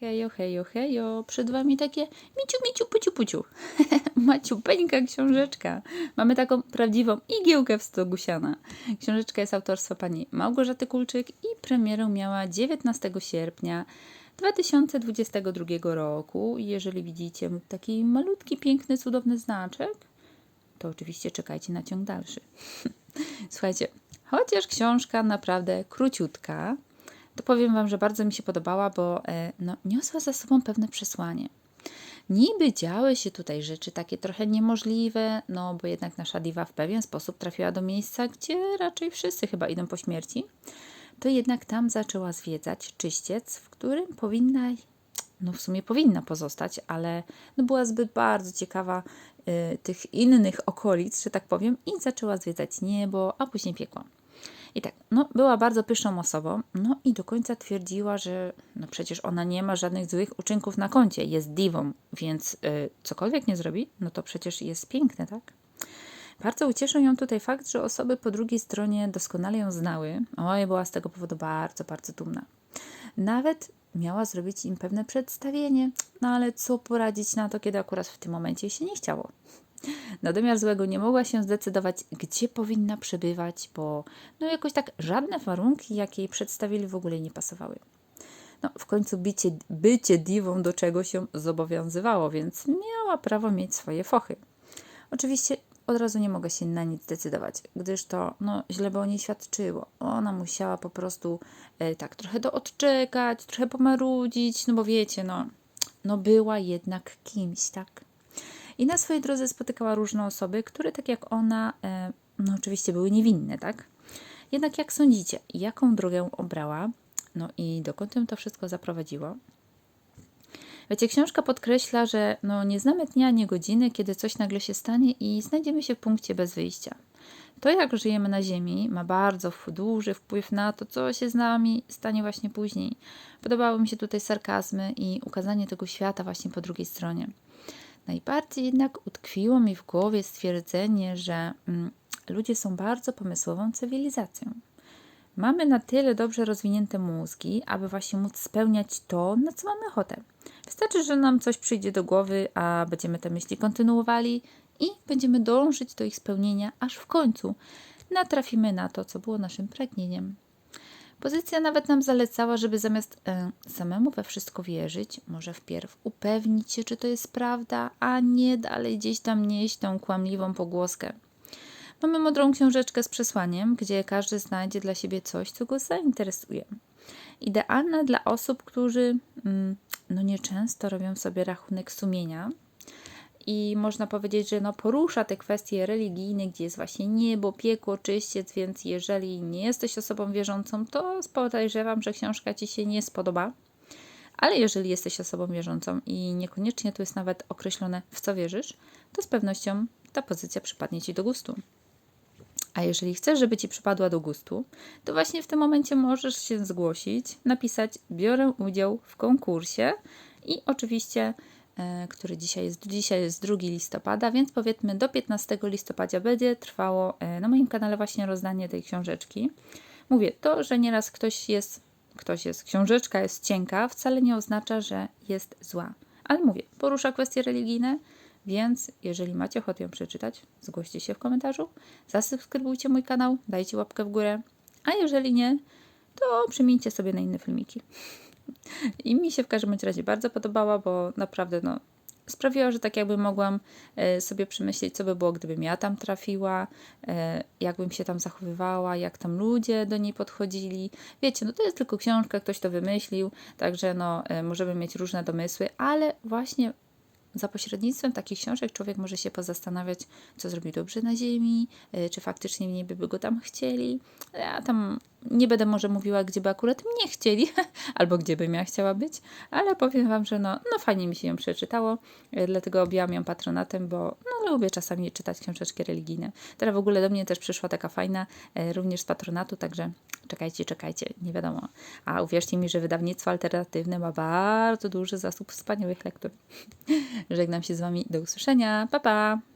Hejo, hejo, hejo, przed wami takie miciu, miciu, puciu, puciu. Maciupeńka książeczka. Mamy taką prawdziwą igiełkę w stogu siana. Książeczka jest autorstwa pani Małgorzaty Kulczyk i premierę miała 19 sierpnia 2022 roku. Jeżeli widzicie taki malutki, piękny, cudowny znaczek, to oczywiście czekajcie na ciąg dalszy. Słuchajcie, chociaż książka naprawdę króciutka, to powiem Wam, że bardzo mi się podobała, bo e, no, niosła za sobą pewne przesłanie. Niby działy się tutaj rzeczy takie trochę niemożliwe, no bo jednak nasza diwa w pewien sposób trafiła do miejsca, gdzie raczej wszyscy chyba idą po śmierci. To jednak tam zaczęła zwiedzać czyściec, w którym powinna, no w sumie powinna pozostać, ale no była zbyt bardzo ciekawa y, tych innych okolic, że tak powiem, i zaczęła zwiedzać niebo, a później piekło. I tak, no, była bardzo pyszną osobą, no i do końca twierdziła, że no przecież ona nie ma żadnych złych uczynków na koncie, jest diwą, więc y, cokolwiek nie zrobi, no to przecież jest piękne, tak? Bardzo ucieszył ją tutaj fakt, że osoby po drugiej stronie doskonale ją znały. Oj, była z tego powodu bardzo, bardzo dumna. Nawet miała zrobić im pewne przedstawienie, no ale co poradzić na to, kiedy akurat w tym momencie się nie chciało. Na domiar złego nie mogła się zdecydować, gdzie powinna przebywać, bo no jakoś tak żadne warunki, jakie jej przedstawili, w ogóle nie pasowały. No, w końcu bycie, bycie diwą do czegoś się zobowiązywało, więc miała prawo mieć swoje fochy. Oczywiście od razu nie mogła się na nic zdecydować, gdyż to no, źle by o niej świadczyło. Ona musiała po prostu e, tak trochę to odczekać, trochę pomarudzić, no bo wiecie, no, no była jednak kimś, tak? I na swojej drodze spotykała różne osoby, które tak jak ona, e, no oczywiście były niewinne, tak? Jednak jak sądzicie, jaką drogę obrała? No i dokąd ją to wszystko zaprowadziło? Wiecie, książka podkreśla, że no, nie znamy dnia, nie godziny, kiedy coś nagle się stanie i znajdziemy się w punkcie bez wyjścia. To, jak żyjemy na Ziemi, ma bardzo duży wpływ na to, co się z nami stanie właśnie później. Podobały mi się tutaj sarkazmy i ukazanie tego świata właśnie po drugiej stronie. Najbardziej jednak utkwiło mi w głowie stwierdzenie, że mm, ludzie są bardzo pomysłową cywilizacją. Mamy na tyle dobrze rozwinięte mózgi, aby właśnie móc spełniać to, na co mamy ochotę. Wystarczy, że nam coś przyjdzie do głowy, a będziemy te myśli kontynuowali i będziemy dążyć do ich spełnienia, aż w końcu natrafimy na to, co było naszym pragnieniem. Pozycja nawet nam zalecała, żeby zamiast e, samemu we wszystko wierzyć, może wpierw upewnić się, czy to jest prawda, a nie dalej gdzieś tam nieść tą kłamliwą pogłoskę. Mamy modrą książeczkę z przesłaniem, gdzie każdy znajdzie dla siebie coś, co go zainteresuje. Idealna dla osób, którzy mm, no nieczęsto robią sobie rachunek sumienia i można powiedzieć, że no porusza te kwestie religijne, gdzie jest właśnie niebo, piekło, czyściec, więc jeżeli nie jesteś osobą wierzącą, to podejrzewam, że książka Ci się nie spodoba. Ale jeżeli jesteś osobą wierzącą i niekoniecznie tu jest nawet określone, w co wierzysz, to z pewnością ta pozycja przypadnie Ci do gustu. A jeżeli chcesz, żeby Ci przypadła do gustu, to właśnie w tym momencie możesz się zgłosić, napisać biorę udział w konkursie i oczywiście, który dzisiaj jest, dzisiaj jest 2 listopada, więc powiedzmy do 15 listopada będzie trwało e, na moim kanale właśnie rozdanie tej książeczki. Mówię, to, że nieraz ktoś jest, ktoś jest, książeczka jest cienka, wcale nie oznacza, że jest zła. Ale mówię, porusza kwestie religijne, więc jeżeli macie ochotę ją przeczytać, zgłoście się w komentarzu, zasubskrybujcie mój kanał, dajcie łapkę w górę, a jeżeli nie, to przymieńcie sobie na inne filmiki. I mi się w każdym razie bardzo podobała, bo naprawdę no, sprawiła, że tak jakby mogłam e, sobie przemyśleć, co by było, gdybym ja tam trafiła, e, jakbym się tam zachowywała, jak tam ludzie do niej podchodzili. Wiecie, no to jest tylko książka, ktoś to wymyślił, także no, e, możemy mieć różne domysły, ale właśnie za pośrednictwem takich książek człowiek może się pozastanawiać, co zrobił dobrze na ziemi, czy faktycznie niby by go tam chcieli. Ja tam nie będę może mówiła, gdzie by akurat mnie chcieli, albo gdzie bym ja chciała być, ale powiem Wam, że no, no fajnie mi się ją przeczytało, y, dlatego objęłam ją patronatem, bo no, lubię czasami czytać książeczki religijne. Teraz w ogóle do mnie też przyszła taka fajna, y, również z patronatu, także czekajcie, czekajcie, nie wiadomo. A uwierzcie mi, że wydawnictwo alternatywne ma bardzo duży zasób wspaniałych lektur. Żegnam się z Wami. Do usłyszenia. Pa, pa!